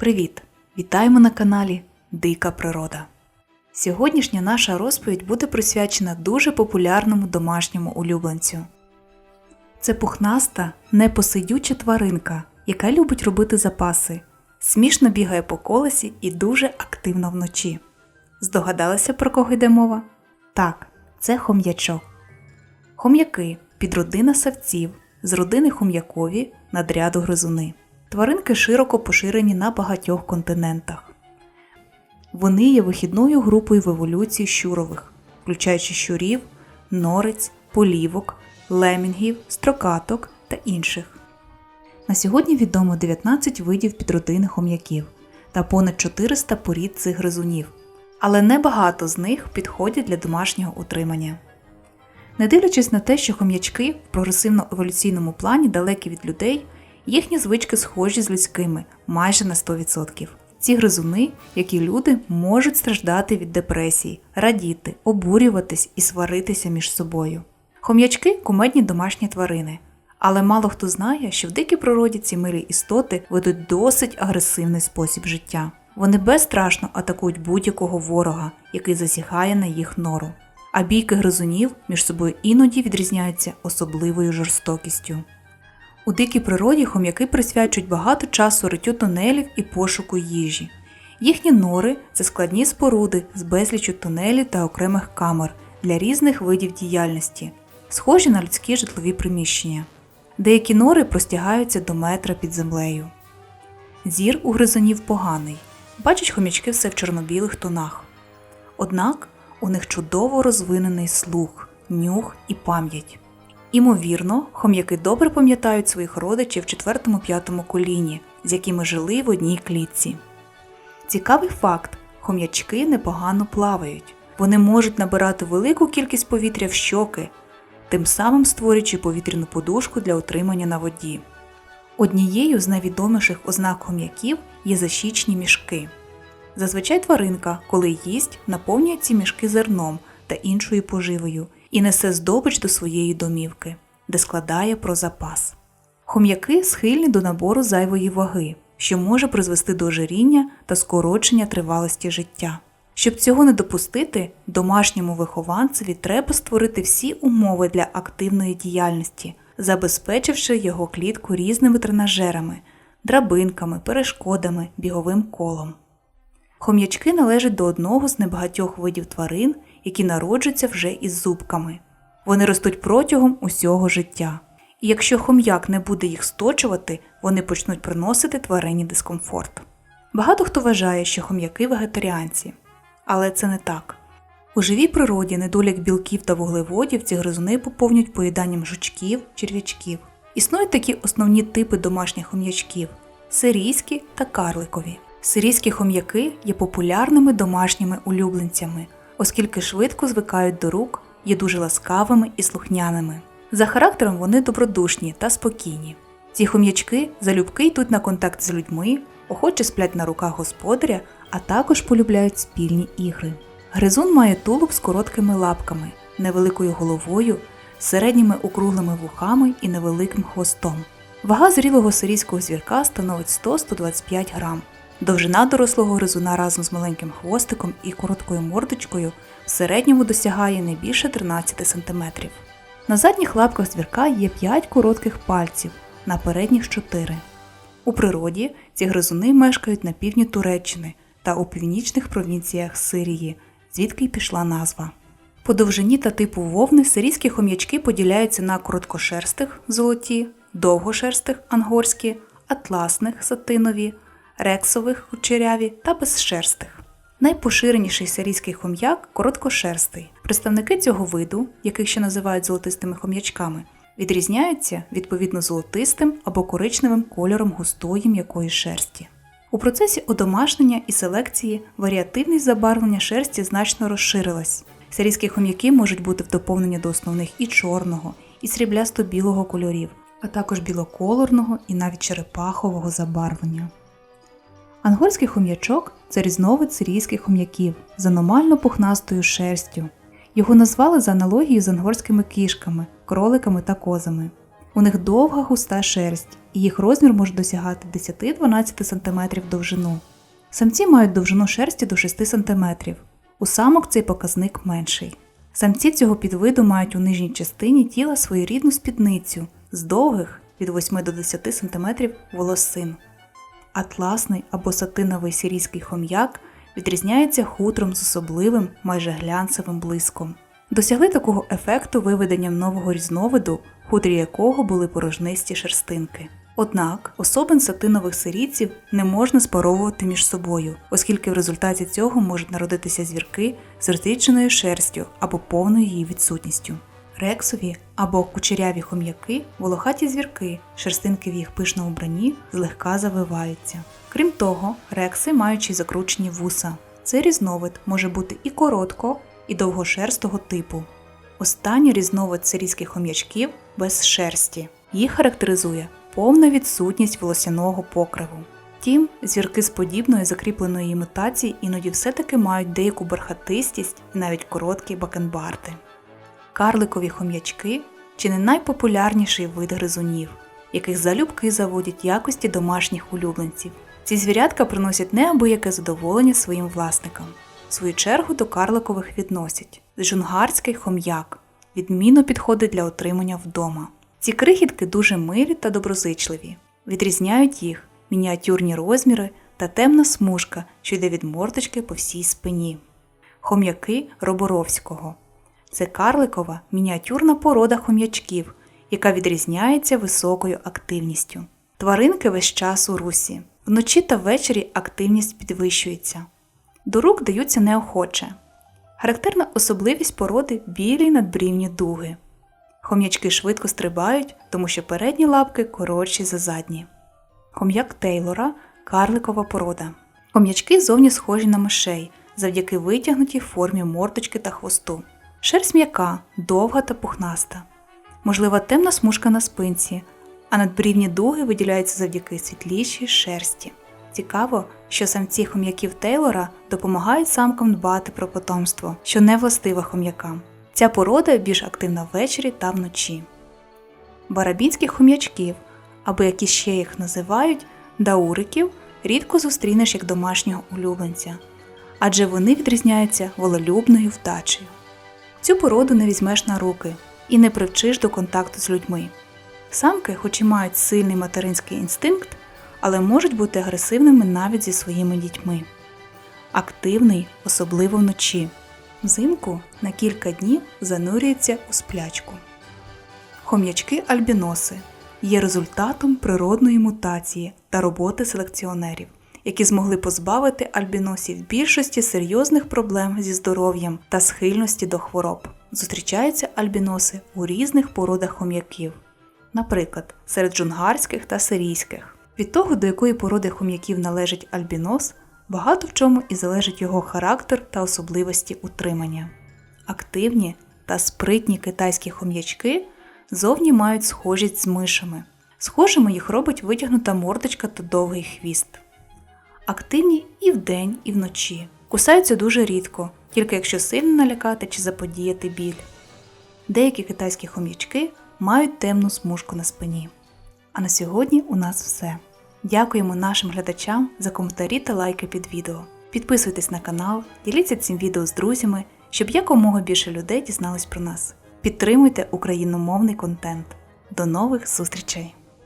Привіт! Вітаємо на каналі Дика Природа. Сьогоднішня наша розповідь буде присвячена дуже популярному домашньому улюбленцю. Це пухнаста, непосидюча тваринка, яка любить робити запаси, смішно бігає по колесі і дуже активна вночі. Здогадалися, про кого йде мова? Так, це хом'ячок. Хом'яки підродина савців з родини хом'якові надряду гризуни. Тваринки широко поширені на багатьох континентах. Вони є вихідною групою в еволюції щурових, включаючи щурів, норець, полівок, лемінгів, строкаток та інших. На сьогодні відомо 19 видів підродини хом'яків та понад 400 порід цих гризунів, але небагато з них підходять для домашнього утримання. Не дивлячись на те, що хом'ячки в прогресивно-еволюційному плані далекі від людей, їхні звички схожі з людськими майже на 100%. Ці гризуни, як і люди, можуть страждати від депресії, радіти, обурюватись і сваритися між собою. Хом'ячки кумедні домашні тварини, але мало хто знає, що в дикій природі ці милі істоти ведуть досить агресивний спосіб життя. Вони безстрашно атакують будь-якого ворога, який засягає на їх нору. А бійки гризунів між собою іноді відрізняються особливою жорстокістю. У дикій природі хом'яки присвячують багато часу риттю тунелів і пошуку їжі. Їхні нори це складні споруди з безлічу тунелів та окремих камер для різних видів діяльності, схожі на людські житлові приміщення. Деякі нори простягаються до метра під землею. Зір у гризунів поганий, бачать хомячки все в чорно-білих тонах. Однак у них чудово розвинений слух, нюх і пам'ять. Імовірно, хом'яки добре пам'ятають своїх родичів в четвертому-п'ятому коліні, з якими жили в одній клітці. Цікавий факт: хом'ячки непогано плавають. Вони можуть набирати велику кількість повітря в щоки, тим самим створюючи повітряну подушку для утримання на воді. Однією з найвідоміших ознак хом'яків є защічні мішки. Зазвичай тваринка, коли їсть, наповнює ці мішки зерном та іншою поживою і несе здобич до своєї домівки, де складає про запас. Хом'яки схильні до набору зайвої ваги, що може призвести до ожиріння та скорочення тривалості життя. Щоб цього не допустити, домашньому вихованцеві треба створити всі умови для активної діяльності, забезпечивши його клітку різними тренажерами, драбинками, перешкодами, біговим колом. Хом'ячки належать до одного з небагатьох видів тварин, які народжуються вже із зубками. Вони ростуть протягом усього життя. І якщо хом'як не буде їх сточувати, вони почнуть приносити тварині дискомфорт. Багато хто вважає, що хом'яки вегетаріанці, але це не так. У живій природі недолік білків та вуглеводів ці гризуни поповнюють поїданням жучків, черв'ячків. Існують такі основні типи домашніх хом'ячків сирійські та карликові. Сирійські хом'яки є популярними домашніми улюбленцями, оскільки швидко звикають до рук, є дуже ласкавими і слухняними. За характером вони добродушні та спокійні. Ці хом'ячки залюбки йдуть на контакт з людьми, охоче сплять на руках господаря, а також полюбляють спільні ігри. Гризун має тулуб з короткими лапками, невеликою головою, середніми округлими вухами і невеликим хвостом. Вага зрілого сирійського звірка становить 100-125 грам. Довжина дорослого гризуна разом з маленьким хвостиком і короткою мордочкою в середньому досягає не більше 13 см. На задніх лапках звірка є 5 коротких пальців, на передніх 4. У природі ці гризуни мешкають на півдні Туреччини та у північних провінціях Сирії, звідки й пішла назва. По довжині та типу вовни сирійські хом'ячки поділяються на короткошерстих золоті, довгошерстих ангорські, атласних сатинові, рексових кучеряві та безшерстих. Найпоширеніший сирійський хом'як короткошерстий. Представники цього виду, яких ще називають золотистими хом'ячками, відрізняються відповідно золотистим або коричневим кольором густої м'якої шерсті. У процесі одомашнення і селекції варіативність забарвлення шерсті значно розширилась. Сирійські хом'яки можуть бути в доповненні до основних і чорного, і сріблясто-білого кольорів, а також білоколорного і навіть черепахового забарвлення. Ангорський хом'ячок це різновид сирійських хом'яків з аномально пухнастою шерстю. Його назвали за аналогією з ангорськими кішками, кроликами та козами. У них довга густа шерсть, і їх розмір може досягати 10-12 см довжину. Самці мають довжину шерсті до 6 см. У самок цей показник менший. Самці цього підвиду мають у нижній частині тіла своєрідну спідницю з довгих від 8 до 10 см волосин. Атласний або сатиновий сирійський хом'як відрізняється хутром з особливим, майже глянцевим блиском. Досягли такого ефекту виведенням нового різновиду, хутрі якого були порожнисті шерстинки. Однак особин сатинових сирійців не можна спаровувати між собою, оскільки в результаті цього можуть народитися звірки з розрідженою шерстю або повною її відсутністю. Рексові або кучеряві хом'яки, волохаті звірки, шерстинки в їх пишному броні злегка завиваються. Крім того, рекси й закручені вуса. Цей різновид може бути і коротко, і довгошерстого типу. Останній різновид сирійських хом'ячків без шерсті. Їх характеризує повна відсутність волосяного покриву. Втім, звірки з подібної закріпленої імітації іноді все-таки мають деяку бархатистість і навіть короткі бакенбарди. Карликові хом'ячки чи не найпопулярніший вид гризунів, яких залюбки заводять якості домашніх улюбленців. Ці звірятка приносять неабияке задоволення своїм власникам. В свою чергу до карликових відносять джунгарський хом'як, відмінно підходить для отримання вдома. Ці крихітки дуже милі та доброзичливі. Відрізняють їх мініатюрні розміри та темна смужка, що йде від мордочки по всій спині. Хом'яки Роборовського це карликова мініатюрна порода хом'ячків, яка відрізняється високою активністю. Тваринки весь час у русі. Вночі та ввечері активність підвищується. До рук даються неохоче. Характерна особливість породи білі надбрівні дуги. Хом'ячки швидко стрибають, тому що передні лапки коротші за задні. Хом'як Тейлора карликова порода. Хом'ячки зовні схожі на мишей завдяки витягнутій формі мордочки та хвосту. Шерсть м'яка, довга та пухнаста. Можлива темна смужка на спинці, а надбрівні дуги виділяються завдяки світлішій шерсті. Цікаво, що самці хом'яків Тейлора допомагають самкам дбати про потомство, що не властиве хом'якам. Ця порода більш активна ввечері та вночі. Барабінських хом'ячків, або як іще їх називають, дауриків, рідко зустрінеш як домашнього улюбленця, адже вони відрізняються волелюбною вдачею. Цю породу не візьмеш на руки і не привчиш до контакту з людьми. Самки, хоч і мають сильний материнський інстинкт, але можуть бути агресивними навіть зі своїми дітьми. Активний, особливо вночі. Взимку на кілька днів занурюється у сплячку. Хом'ячки альбіноси є результатом природної мутації та роботи селекціонерів, які змогли позбавити альбіносів більшості серйозних проблем зі здоров'ям та схильності до хвороб. Зустрічаються альбіноси у різних породах хом'яків, наприклад, серед джунгарських та сирійських. Від того, до якої породи хом'яків належить альбінос, багато в чому і залежить його характер та особливості утримання. Активні та спритні китайські хом'ячки зовні мають схожість з мишами. Схожими їх робить витягнута мордочка та довгий хвіст. Активні і вдень, і вночі. Кусаються дуже рідко, тільки якщо сильно налякати чи заподіяти біль. Деякі китайські хом'ячки мають темну смужку на спині. А на сьогодні у нас все. Дякуємо нашим глядачам за коментарі та лайки під відео. Підписуйтесь на канал, діліться цим відео з друзями, щоб якомога більше людей дізнались про нас. Підтримуйте україномовний контент. До нових зустрічей!